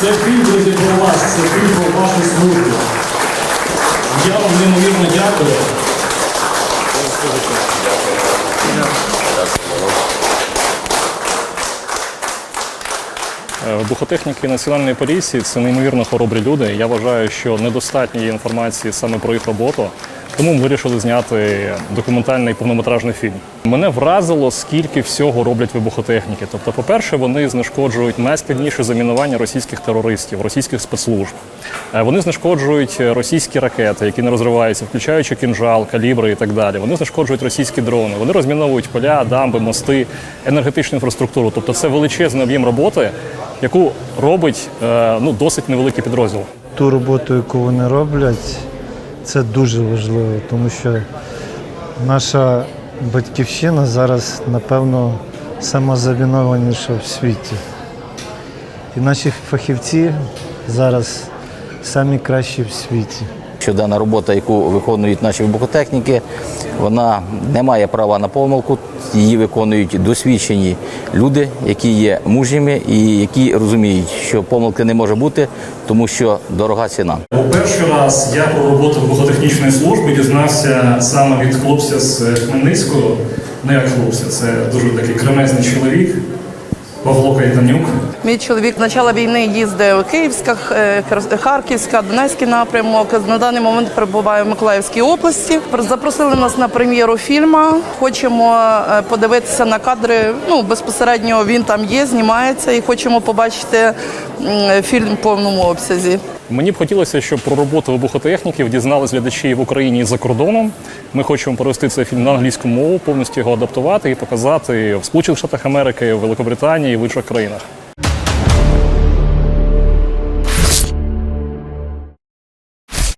Це фільм, друзі, про вас, це фільм про вашу службу. Я вам неймовірно дякую. Е, Вибухотехніки Національної поліції це неймовірно хоробрі люди. Я вважаю, що недостатньо є інформації саме про їх роботу. Тому ми вирішили зняти документальний повнометражний фільм. Мене вразило, скільки всього роблять вибухотехніки. Тобто, по-перше, вони знешкоджують найскладніше замінування російських терористів, російських спецслужб. Е, Вони знешкоджують російські ракети, які не розриваються, включаючи кінжал, калібри і так далі. Вони знешкоджують російські дрони. Вони розміновують поля, дамби, мости, енергетичну інфраструктуру. Тобто, це величезний об'єм роботи, яку робить е, ну досить невеликий підрозділ. ту роботу, яку вони роблять, це дуже важливо, тому що наша батьківщина зараз, напевно, самозавінованіша в світі. І наші фахівці зараз самі кращі в світі. Що дана робота, яку виконують наші вибухотехніки, вона не має права на помилку. Її виконують досвідчені люди, які є мужніми і які розуміють, що помилки не може бути, тому що дорога ціна. У перший раз я про роботу вибухотехнічної служби дізнався саме від хлопця з Хмельницького. Не як хлопця, це дуже такий кремезний чоловік. Павло Кайданюк. Мій чоловік з війни їздив Київська, е, Харківська, Донецький напрямок. На даний момент перебуває в Миколаївській області. Запросили нас на прем'єру фільму. Хочемо е, подивитися на кадри. Ну безпосередньо він там є, знімається, і хочемо побачити фільм в повному обсязі. Мені б хотілося, щоб про роботу вибухотехніків дізнались глядачі в Україні і за кордоном. Ми хочемо провести цей фільм на англійську мову, повністю його адаптувати і показати в Сполучених Штатах Америки, в Великобританії в інших країнах.